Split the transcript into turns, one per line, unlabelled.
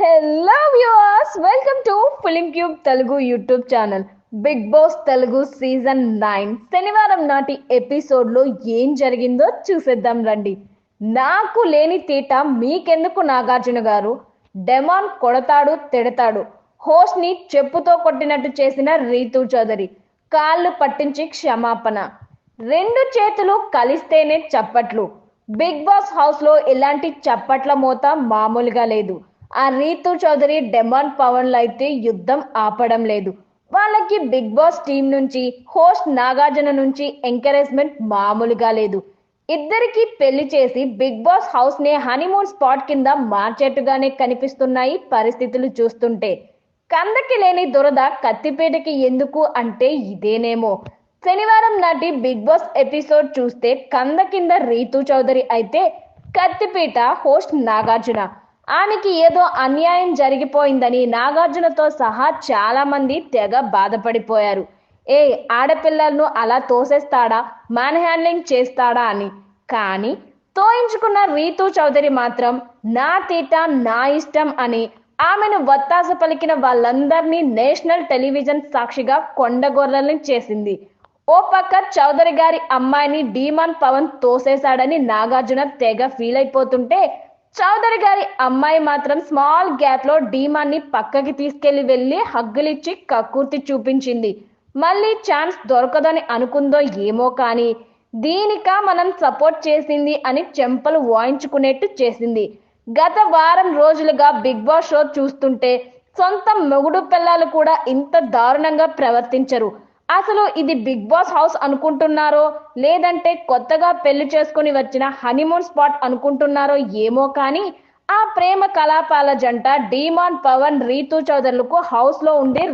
Hello viewers welcome to film cube Telugu YouTube channel big boss Telugu season nine శనివారం నాటి ఎపిసోడ్లో ఏం జరిగిందో చూసేద్దాం రండి. నాకు లేని తీట మీకెందుకు నాగార్జున గారు? డెమాన్ కొడతాడు తిడతాడు. హోస్ట్ని చెప్పుతో కొట్టినట్టు చేసిన రీతు చౌదరి. కాళ్ళు పట్టించి క్షమాపణ. రెండు చేతులు కలిస్తేనే చప్పట్లు. బిగ్ బాస్ హౌస్లో ఇలాంటి చప్పట్ల మోత మామూలుగా లేదు. ఆ రీతు చౌదరి డెమాన్ పవన్ అయితే యుద్ధం ఆపడం లేదు. వాళ్ళకి బిగ్ బాస్ టీం నుంచి హోస్ట్ నాగార్జున నుంచి ఎంకరేజ్మెంట్ మామూలుగా లేదు. ఇద్దరికి పెళ్ళి చేసి బిగ్ బాస్ హౌస్ నే హనీమూన్ స్పాట్ కింద మార్చేట్టుగానే కనిపిస్తున్నాయి పరిస్థితులు చూస్తుంటే. కందకి లేని దురద కత్తిపేటకి ఎందుకు అంటే ఇదేనేమో. శనివారం నాటి బిగ్ బాస్ ఎపిసోడ్ చూస్తే కంద కింద రీతు చౌదరి అయితే కత్తిపీట హోస్ట్ నాగార్జున. ఆమెకి ఏదో అన్యాయం జరిగిపోయిందని నాగార్జునతో సహా చాలా మంది తెగ బాధపడిపోయారు. ఏ ఆడపిల్లలను అలా తోసేస్తాడా? మ్యాన్ హ్యాండ్లింగ్ చేస్తాడా అని. కానీ తోయించుకున్న రీతు చౌదరి మాత్రం నా తీట నా ఇష్టం అని ఆమెను వత్తాస పలికిన వాళ్ళందరినీ నేషనల్ టెలివిజన్ సాక్షిగా కొండగొర్రల్ని చేసింది. ఓ పక్క చౌదరి గారి అమ్మాయిని డీమాన్ పవన్ తోసేశాడని నాగార్జున తెగ ఫీల్ అయిపోతుంటే చౌదరి గారి అమ్మాయి మాత్రం స్మాల్ గ్యాప్లో డీమాన్ని పక్కకి తీసుకెళ్ళి వెళ్ళి హగ్గులిచ్చి కక్కుర్తి చూపించింది. మళ్ళీ ఛాన్స్ దొరకదని అనుకుందో ఏమో కానీ దీనిక మనం సపోర్ట్ చేసింది అని చెంపలు వాయించుకునేట్టు చేసింది. గత వారం రోజులుగా బిగ్ బాస్ షో చూస్తుంటే సొంత మొగుడు పిల్లలు కూడా ఇంత దారుణంగా ప్రవర్తించరు. అసలు ఇది బిగ్ బాస్ హౌస్ అనుకుంటున్నారో? లేదంటే కొత్తగా పెళ్ళి చేసుకుని వచ్చిన హనీమూన్ స్పాట్ అనుకుంటున్నారో ఏమో కానీ ఆ ప్రేమ కలాపాల జంట డీమాన్ పవన్ రీతు చౌదరులకు హౌస్లో ఉండి